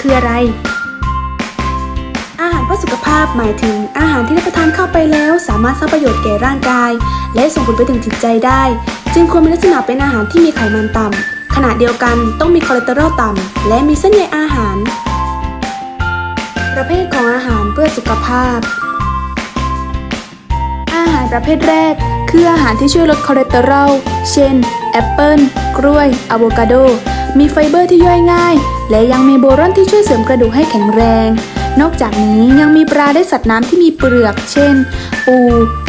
คืออะไร อาหารเพื่อสุขภาพหมายถึงอาหารที่รับประทานเข้าไปแล้ว สามารถสร้างประโยชน์แก่ร่างกาย และส่งผลไปถึงจิตใจได้ จึงควรมีลักษณะเป็นอาหารที่มีไขมันต่ำขณะเดียวกันต้องมีคอเลสเตอรอลต่ำและมีเส้นใยอาหาร ประเภทของอาหารเพื่อสุขภาพ อาหารประเภทแรก คืออาหารที่ช่วยลดคอเลสเตอรอลเช่นแอปเปิลกล้วยอะโวคาโดมีไฟเบอร์ที่ย่อยง่าย และยังมีโบรอนที่ช่วยเสริมกระดูกให้แข็งแรง นอกจากนี้ยังมีปลาและสัตว์น้ำที่มีเปลือก เช่น ปู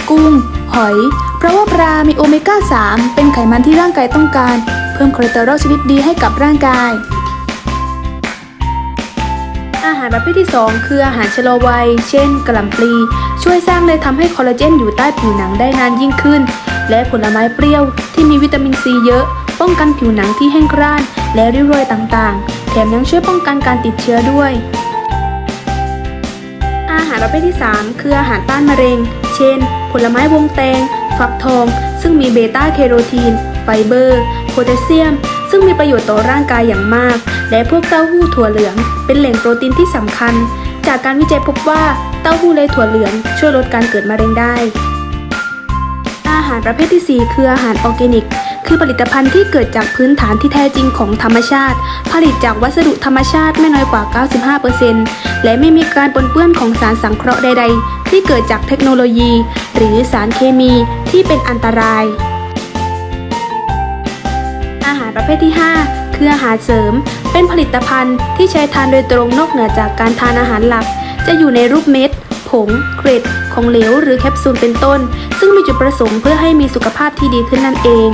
กุ้ง หอย เพราะว่าปลามีโอเมก้า 3 เป็นไขมันที่ร่างกายต้องการ เพิ่มคอเลสเตอรอลชนิดดีให้กับร่างกาย อาหารประเภทที่ 2 คืออาหารชะลอวัย เช่นกระหล่ำปลี ช่วยสร้างและทำให้คอลลาเจนอยู่ใต้ผิวหนังได้นานยิ่งขึ้น และผลไม้เปรี้ยวที่มีวิตามินซีเยอะ ป้องกันผิวหนังที่แห้งกร้านและริ้วรอยต่างๆ แถมยังช่วยป้องกันการติดเชื้อด้วย อาหารประเภทที่ 3 คืออาหารต้านมะเร็ง เช่น ผลไม้วงแตง ฟักทอง ซึ่งมีเบต้าแคโรทีน ไฟเบอร์ โพแทสเซียม ซึ่งมีประโยชน์ต่อร่างกายอย่างมาก และพวกเต้าหู้ถั่วเหลือง เป็นแหล่งโปรตีนที่สำคัญ จากการวิจัยพบว่าเต้าหู้และถั่วเหลือง ช่วยลดการเกิดมะเร็งได้ อาหารประเภทที่ 4 คืออาหารออร์แกนิก คือผลิตภัณฑ์ที่เกิดจากพื้นฐานที่แท้จริงของธรรมชาติ ผลิตจากวัสดุธรรมชาติไม่น้อยกว่า 95%และไม่มีการปนเปื้อนของสารสังเคราะห์ใด ๆ ที่เกิดจากเทคโนโลยี หรือสารเคมีที่เป็นอันตราย อาหารประเภทที่ 5 คืออาหารเสริม เป็นผลิตภัณฑ์ที่ใช้ทานโดยตรงนอกเหนือจากการทานอาหารหลัก จะอยู่ในรูปเม็ดผงเกร็ด ของเหลว หรือแคปซูลเป็นต้น ซึ่งมีจุดประสงค์เพื่อให้มีสุขภาพที่ดีขึ้นนั่นเอง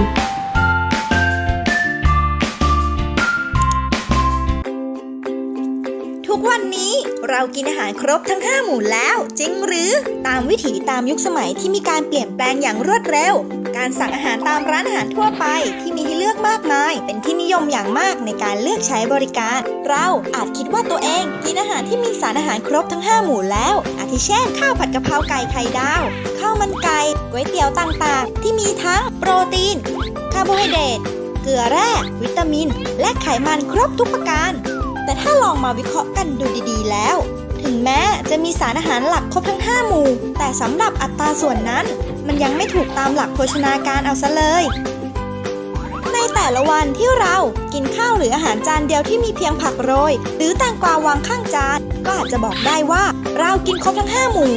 ทุกวันนี้เรากินอาหารครบทั้ง 5 หมู่แล้ว จริงหรือตามวิถีตามยุคสมัยที่มีการเปลี่ยนแปลงอย่างรวดเร็ว การสั่งอาหารตามร้านอาหารทั่วไปที่มีให้เลือกมากมาย เป็นที่นิยมอย่างมากในการเลือกใช้บริการ เราอาจคิดว่าตัวเองกินอาหารที่มีสารอาหารครบทั้ง 5 หมู่แล้ว อาทิเช่นข้าวผัดกะเพราไก่ไข่ดาวข้าวมันไก่ก๋วยเตี๋ยวต่างๆ ที่มีทั้งโปรตีนคาร์โบไฮเดรตเกลือแร่วิตามิน และไขมันครบทุกประการ แต่ถ้าลองมาวิเคราะห์กันดูดีๆ แล้ว ถึงแม้จะมีสารอาหารหลักครบทั้ง 5 หมู่ แต่สำหรับอัตราส่วนนั้น มันยังไม่ถูกตามหลักโภชนาการเอาซะเลย ในแต่ละวันที่เรากินข้าวหรืออาหารจานเดียวที่มีเพียงผักโรย หรือแตงกวาวางข้างจาน ก็อาจจะบอกได้ว่าเรากินครบทั้ง 5 หมู่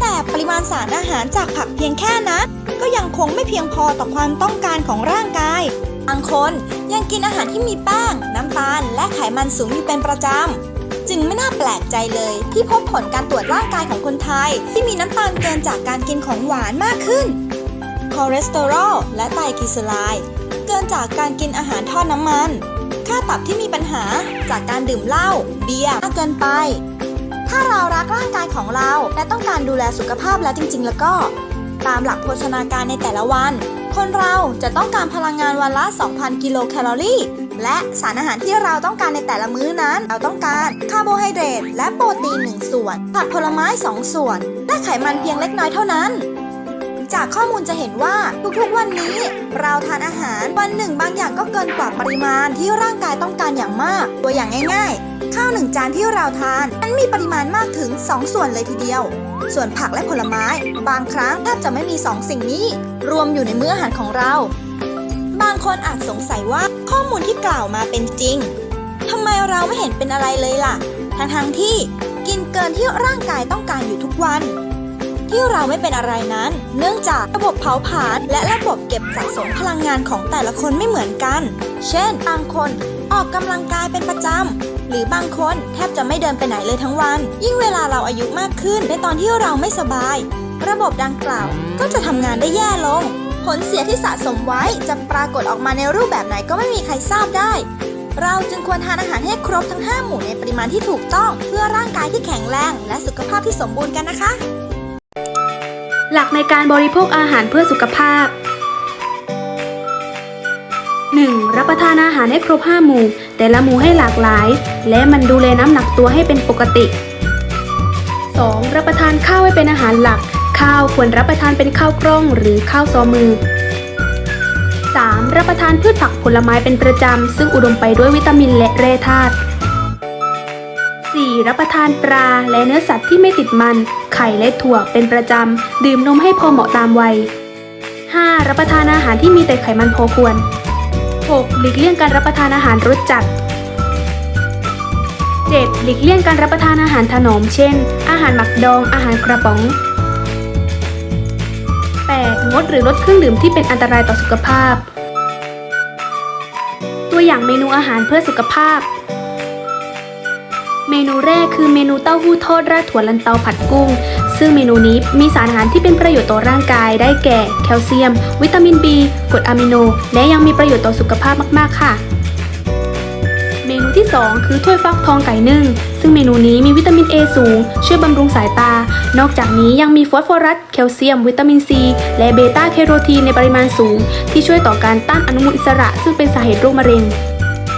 แต่ปริมาณสารอาหารจากผักเพียงแค่นั้นก็ยังคงไม่เพียงพอต่อความต้องการของร่างกาย คน ยังกินอาหารที่มีแป้ง น้ำตาล และไขมันสูงอยู่เป็นประจำ จึงไม่น่าแปลกใจเลยที่พบผลการตรวจร่างกายของคนไทย ที่มีน้ำตาลเกินจากการกินของหวานมากขึ้น คอเลสเตอรอลและไตรกลีเซอไรด์เกินจากการกินอาหารทอดน้ำมัน ค่าตับที่มีปัญหาจากการดื่มเหล้าเบียร์มากเกินไป ถ้าเรารักร่างกายของเราและต้องการดูแลสุขภาพแล้วจริง ๆ แล้วก็ ตามหลักโภชนาการในแต่ละวัน คนเราจะต้องการพลังงานวันละ 2,000 กิโลแคลอรี่ และสารอาหารที่เราต้องการในแต่ละมื้อนั้น เราต้องการคาร์โบไฮเดรตและโปรตีน 1 ส่วน ผักผลไม้ 2 ส่วน และไขมันเพียงเล็กน้อยเท่านั้น จากข้อมูลจะเห็นว่าทุกๆวันนี้ เราทานอาหารวันหนึ่งบางอย่างก็เกินกว่าปริมาณที่ร่างกายต้องการอย่างมาก ตัวอย่างง่าย ๆ ข้าวหนึ่งจานที่เราทานนั้นมีปริมาณมากถึง 2 ส่วนเลยทีเดียว ส่วนผักและผลไม้ บางครั้งแทบจะไม่มี 2 สิ่งนี้ รวมอยู่ในมื้ออาหารของเรา บางคนอาจสงสัยว่าข้อมูลที่กล่าวมาเป็นจริงทำไมเราไม่เห็นเป็นอะไรเลยล่ะทั้งๆที่กินเกินที่ร่างกายต้องการอยู่ทุกวัน ที่เราไม่เป็นอะไรนั้น เนื่องจากระบบเผาผลาญและระบบเก็บสะสมพลังงานของแต่ละคนไม่เหมือนกัน เช่น บางคนออกกำลังกายเป็นประจำ หรือบางคนแทบจะไม่เดินไปไหนเลยทั้งวัน ยิ่งเวลาเราอายุมากขึ้นในตอนที่เราไม่สบาย ระบบดังกล่าวก็จะทำงานได้แย่ลง ผลเสียที่สะสมไว้จะปรากฏออกมาในรูปแบบไหนก็ไม่มีใครทราบได้ เราจึงควรทานอาหารให้ครบทั้ง 5 หมู่ในปริมาณที่ถูกต้อง เพื่อร่างกายที่แข็งแรง และสุขภาพที่สมบูรณ์กันนะคะ หลักในการบริโภคอาหารเพื่อสุขภาพ 1. รับประทานอาหารให้ครบ 5 หมู่ แต่ละหมู่ให้หลากหลาย และมันดูแลน้ำหนักตัวให้เป็นปกติ 2. รับประทานข้าวให้เป็นอาหารหลัก ข้าวควรรับประทานเป็นข้าวกล้องหรือข้าวซอมือ 3. รับประทานพืชผักผลไม้เป็นประจำ ซึ่งอุดมไปด้วยวิตามินและแร่ธาตุ 4. รับประทานปลาและเนื้อสัตว์ที่ไม่ติดมัน ไข่และถั่วเป็นประจำ ดื่มนมให้พอเหมาะตามวัย 5. รับประทานอาหารที่มีแต่ไขมันพอควร 6. หลีกเลี่ยงการรับประทานอาหารรสจัด 7. หลีกเลี่ยงการรับประทานอาหารถนอม เช่น อาหารหมักดอง อาหารกระป๋อง 8. งดหรือลดเครื่องดื่มที่เป็นอันตรายต่อสุขภาพ ตัวอย่างเมนูอาหารเพื่อสุขภาพ เมนูแรกคือเมนูเต้าหู้ทอดราดถั่วลันเตาผัดกุ้ง ซึ่งเมนูนี้มีสารอาหารที่เป็นประโยชน์ต่อร่างกายได้แก่ แคลเซียม วิตามิน B กรดอะมิโน และยังมีประโยชน์ต่อสุขภาพมากๆค่ะ เมนูที่ 2 คือถ้วยฟักทองไก่นึ่ง ซึ่งเมนูนี้มีวิตามิน A สูง ช่วยบำรุงสายตา นอกจากนี้ยังมีฟอสฟอรัส แคลเซียม วิตามินซี และเบต้าแคโรทีนในปริมาณสูง ที่ช่วยต่อการต้านอนุมูลอิสระ ซึ่งเป็นสาเหตุโรคมะเร็ง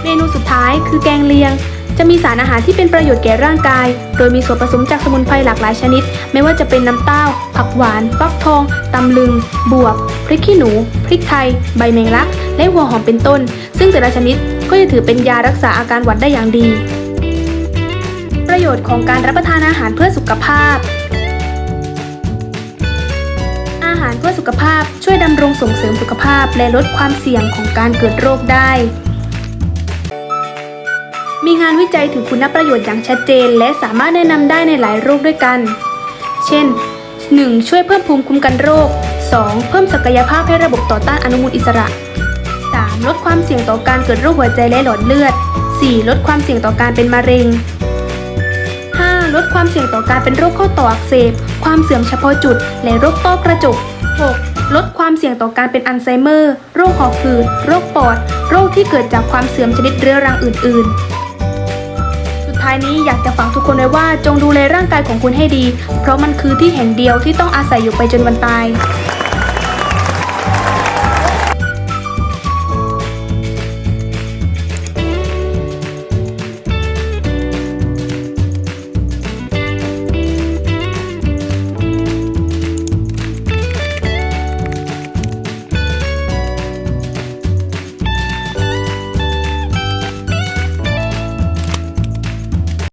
เมนูสุดท้ายคือแกงเลียง จะมีสารอาหารที่เป็นประโยชน์แก่ร่างกาย โดยมีส่วนผสมจากสมุนไพรหลากหลายชนิด ไม่ว่าจะเป็นน้ำเต้า ผักหวาน ฟักทอง ตำลึง บวบ พริกขี้หนู พริกไทย ใบแมงลัก และหัวหอมเป็นต้น ซึ่งแต่ละชนิดก็จะถือเป็นยารักษาอาการหวัดได้อย่างดี ประโยชน์ของการรับประทานอาหารเพื่อสุขภาพอาหารเพื่อสุขภาพช่วยดำรงส่งเสริมสุขภาพและลดความเสี่ยงของการเกิดโรคได้ มีงานวิจัยถึงคุณประโยชน์อย่างชัดเจน และสามารถแนะนำได้ในหลายโรคด้วยกัน เช่น 1. ช่วยเพิ่มภูมิคุ้มกันโรค 2. เพิ่มศักยภาพให้ระบบต่อต้านอนุมูลอิสระ 3. ลดความเสี่ยงต่อการเกิดโรคหัวใจและหลอดเลือด 4. ลดความเสี่ยงต่อการเป็นมะเร็ง 5. ลดความเสี่ยงต่อการเป็นโรคข้อต่ออักเสบ ความเสื่อมเฉพาะจุด และโรคต้อกระจก 6. ลดความเสี่ยงต่อการเป็นอัลไซเมอร์ โรคหอบหืด โรคปอด โรคที่เกิดจากความเสื่อมชนิดเรื้อรังอื่น ๆายนี้อยากจะฝากทุกคนไว้ว่าจงดูแลร่างกายของคุณให้ดี เพราะมันคือที่แห่งเดียวที่ต้องอาศัยอยู่ไปจนวันตาย